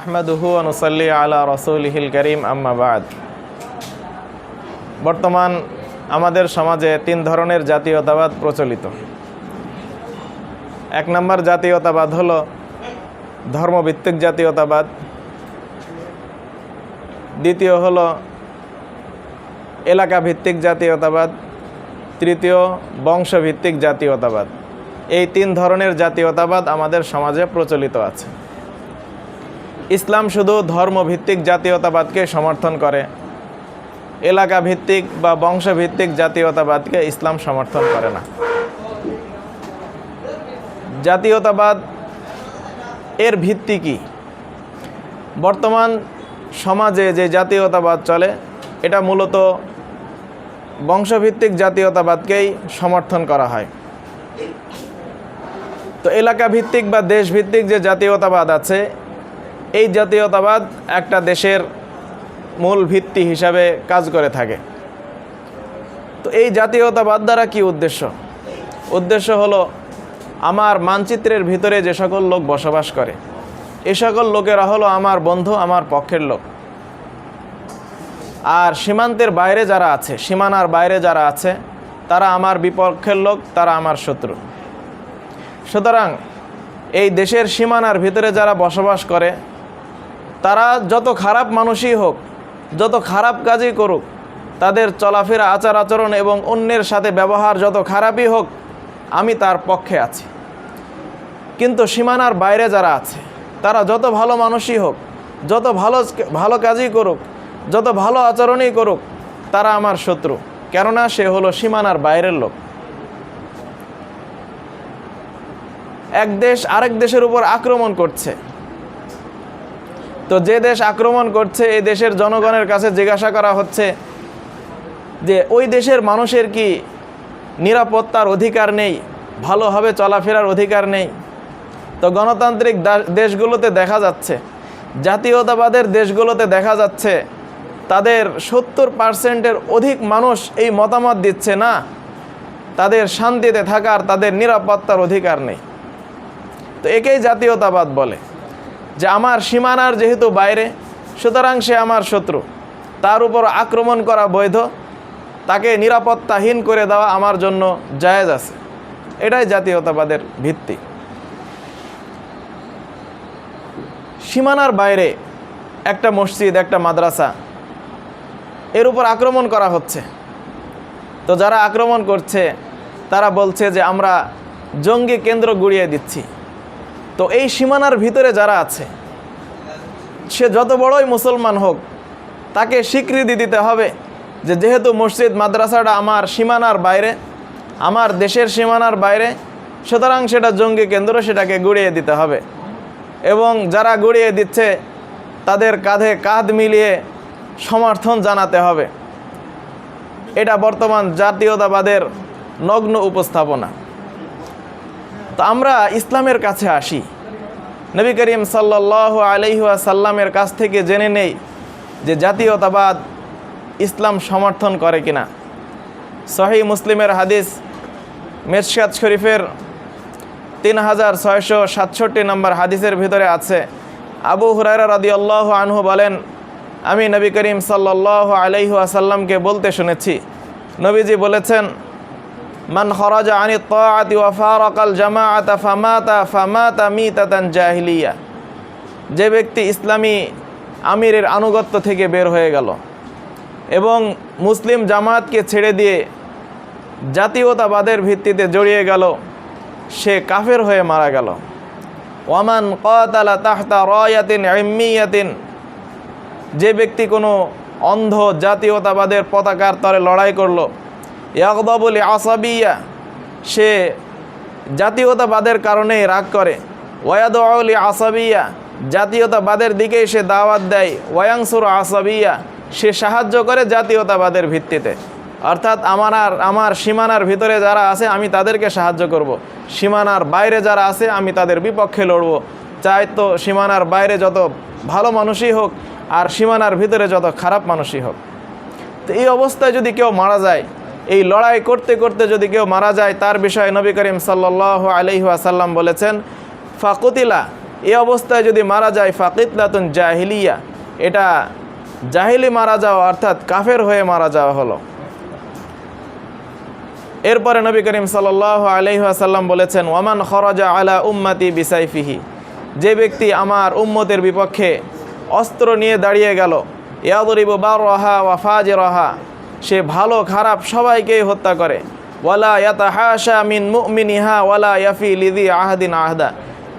আহমদুহু আলা রসুলহিল করিম আম্মাবাদ বর্তমান আমাদের সমাজে তিন ধরনের জাতীয়তাবাদ প্রচলিত। এক নম্বর জাতীয়তাবাদ হল ধর্মভিত্তিক জাতীয়তাবাদ। দ্বিতীয় হল এলাকা ভিত্তিক জাতীয়তাবাদ। তৃতীয় বংশভিত্তিক জাতীয়তাবাদ। এই তিন ধরনের জাতীয়তাবাদ আমাদের সমাজে প্রচলিত আছে। ইসলাম শুধু ধর্মভিত্তিক জাতীয়তাবাদকে সমর্থন করে এলাকা ভিত্তিক বা বংশভিত্তিক জাতীয়তাবাদকে ইসলাম সমর্থন করে না। জাতীয়তাবাদ এর ভিত্তি কি? বর্তমান সমাজে যে জাতীয়তাবাদ চলে, এটা মূলত বংশভিত্তিক জাতীয়তাবাদকেই সমর্থন করা হয়। তো এলাকা ভিত্তিক বা দেশভিত্তিক যে জাতীয়তাবাদ আছে এই জাতীয়তাবাদ একটা দেশের মূল ভিত্তি হিসাবে কাজ করে থাকে। তো এই জাতীয়তাবাদ দ্বারা কি উদ্দেশ্য? উদ্দেশ্য হলো আমার মানচিত্রের ভিতরে যে সকল লোক বসবাস করে, এ সকল লোকেরা হলো আমার বন্ধু, আমার পক্ষের লোক। আর সীমান্তের বাইরে যারা আছে, সীমানার বাইরে যারা আছে, তারা আমার বিপক্ষের লোক, তারা আমার শত্রু। সুতরাং এই দেশের সীমানার ভিতরে যারা বসবাস করে তারা যত খারাপ মানুষই হোক, যত খারাপ কাজই করুক, তাদের চলাফেরা, আচার আচরণ এবং অন্যের সাথে ব্যবহার যত খারাপই হোক, আমি তার পক্ষে আছি। কিন্তু সীমানার বাইরে যারা আছে, তারা যত ভালো মানুষই হোক, যত ভালো ভালো কাজই করুক, যত ভালো আচরণই করুক, তারা আমার শত্রু। কেননা সে হলো সীমানার বাইরের লোক। এক দেশ আরেক দেশের উপর আক্রমণ করছে। তো যে দেশ আক্রমণ করছে, এই দেশের জনগণের কাছে জিজ্ঞাসা করা হচ্ছে যে, ওই দেশের মানুষের কি নিরাপত্তার অধিকার নেই? ভালোভাবে চলাফেরার অধিকার নেই? তো গণতান্ত্রিক দেশগুলোতে দেখা যাচ্ছে, জাতীয়তাবাদের দেশগুলোতে দেখা যাচ্ছে, তাদের সত্তর পার্সেন্টের অধিক মানুষ এই মতামত দিচ্ছে না, তাদের শান্তিতে থাকার, তাদের নিরাপত্তার অধিকার নেই। তো একেই জাতীয়তাবাদ বলে। যে আমার সীমানার যেহেতু বাইরে, সুতরাং সে আমার শত্রু। তার উপর আক্রমণ করা বৈধ। তাকে নিরাপত্তাহীন করে দেওয়া আমার জন্য জায়েজ আছে। এটাই জাতীয়তাবাদের ভিত্তি। সীমানার বাইরে একটা মসজিদ, একটা মাদ্রাসা, এর উপর আক্রমণ করা হচ্ছে। তো যারা আক্রমণ করছে, তারা বলছে যে আমরা জঙ্গি কেন্দ্র গুড়িয়ে দিচ্ছি। তো এই সীমানার ভিতরে যারা আছে, সে যত বড়ই মুসলমান হোক, তাকে স্বীকৃতি দিতে হবে যে যেহেতু মসজিদ, মাদ্রাসাটা আমার সীমানার বাইরে, আমার দেশের সীমানার বাইরে, সুতরাং সেটা জঙ্গি কেন্দ্র, সেটাকে গুড়িয়ে দিতে হবে। এবং যারা গুড়িয়ে দিচ্ছে, তাদের কাঁধে কাঁধ মিলিয়ে সমর্থন জানাতে হবে। এটা বর্তমান জাতীয়তাবাদের নগ্ন উপস্থাপনা। তো আমরা ইসলামের কাছে আসি। নবী করিম সাল্লাহ আলহিহাসাল্লামের কাছ থেকে জেনে নেই যে জাতীয়তাবাদ ইসলাম সমর্থন করে কিনা। সহি মুসলিমের হাদিস মেরশাদ শরীফের তিন হাজার ছয়শো সাতষট্টি নম্বর হাদিসের ভিতরে আছে। আবু হুরারা রাদি আল্লাহ আনহু বলেন, আমি নবী করিম সাল্লাহ আলহিহাসাল্লামকে বলতে শুনেছি। নবীজি বলেছেন মান খরাজ আনি তাআতি ওয়া ফারাকাল জামাআতা ফামাতা ফামাতা মিতাতান জাহিলিয়া। যে ব্যক্তি ইসলামী আমিরের আনুগত্য থেকে বের হয়ে গেল এবং মুসলিম জামাতকে ছেড়ে দিয়ে জাতীয়তাবাদের ভিত্তিতে জড়িয়ে গেল, সে কাফের হয়ে মারা গেল। ওয়ামান কতালা তাহতা রয়াতিন ইম্মিয়াতিন। যে ব্যক্তি কোনো অন্ধ জাতীয়তাবাদের পতাকার তরে লড়াই করল ইয়াকদাবুল আসাবিয়া সে জাতীয়তাবাদের কারণেই রাগ করে। ওয়াদলি আসাবিয়া জাতীয়তাবাদের দিকেই সে দাওয়াত দেয়। ওয়াংসুর আসাবিয়া, সে সাহায্য করে জাতীয়তাবাদের ভিত্তিতে। অর্থাৎ আমার আর, আমার সীমানার ভিতরে যারা আছে, আমি তাদেরকে সাহায্য করব। সীমানার বাইরে যারা আছে, আমি তাদের বিপক্ষে লড়ব। চাই তো সীমানার বাইরে যত ভালো মানুষই হোক, আর সীমানার ভিতরে যত খারাপ মানুষই হোক। তো এই অবস্থায় যদি কেউ মারা যায় এই লড়াই করতে করতে যদি কেউ মারা যায়, তার বিষয়ে নবী করিম সাল্লাহ আলহিহাসাল্লাম বলেছেন, ফাকুতিলা এই অবস্থায় যদি মারা যায়, ফাকিতলাতুন জাহিলিয়া। এটা জাহিলি মারা যাওয়া অর্থাৎ কাফের হয়ে মারা যাওয়া হলো। এরপরে নবী করিম সাল আলহাসাল্লাম বলেছেন, ওয়ামান খরজা আলা উম্মাতি বিসাইফিহি। যে ব্যক্তি আমার উম্মতের বিপক্ষে অস্ত্র নিয়ে দাঁড়িয়ে গেল, ইয়াদরিব বার রহা ওয়া ফাজ রহা সে ভালো, খারাপ সবাইকেই হত্যা করে। ওয়ালা ইয়াতা হাসা মিন মুমিনিহা ওয়ালা ইয়াফি লিদি আহাদিন আহদা।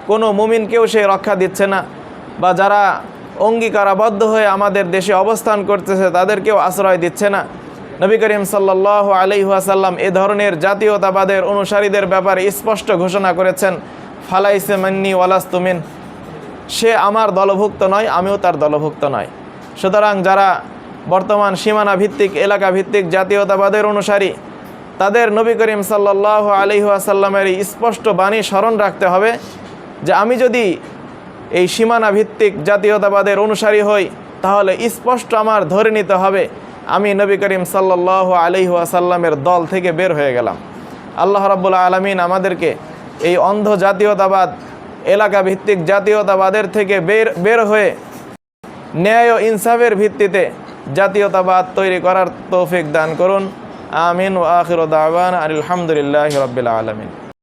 কোনো মুমিনকেও সে রক্ষা দিচ্ছে না। বা যারা অঙ্গীকারাবদ্ধ হয়ে আমাদের দেশে অবস্থান করতেছে, তাদেরকেও আশ্রয় দিচ্ছে না। নবী করিম সাল্লাহ আলিহাসাল্লাম এ ধরনের জাতীয়তাবাদের অনুসারীদের ব্যাপারে স্পষ্ট ঘোষণা করেছেন, ফালাইসে মান্নি ওয়ালাস্তুমিন সে আমার দলভুক্ত নয়, আমিও তার দলভুক্ত নয়। সুতরাং যারা বর্তমান সীমানা ভিত্তিক, এলাকা ভিত্তিক জাতীয়তাবাদের অনুসারী। তাদের নবী করিম সাল্লাহ আলিহাসাল্লামের স্পষ্ট বাণী স্মরণ রাখতে হবে যে আমি যদি এই সীমানা ভিত্তিক জাতীয়তাবাদের অনুসারী হই, তাহলে স্পষ্ট আমার ধরে নিতে হবে, আমি নবী করিম সাল্লাহ আলহি আসাল্লামের দল থেকে বের হয়ে গেলাম। আল্লাহ রাব্বুল আলমিন আমাদেরকে এই অন্ধ জাতীয়তাবাদ, এলাকা ভিত্তিক জাতীয়তাবাদের থেকে বের বের হয়ে ন্যায় ও ইনসাফের ভিত্তিতে জাতীয়তাবাদ তৈরি করার তৌফিক দান করুন। আমিন ও আখির দাওয়ান আলহামদুলিল্লাহ রবিল আলমিন।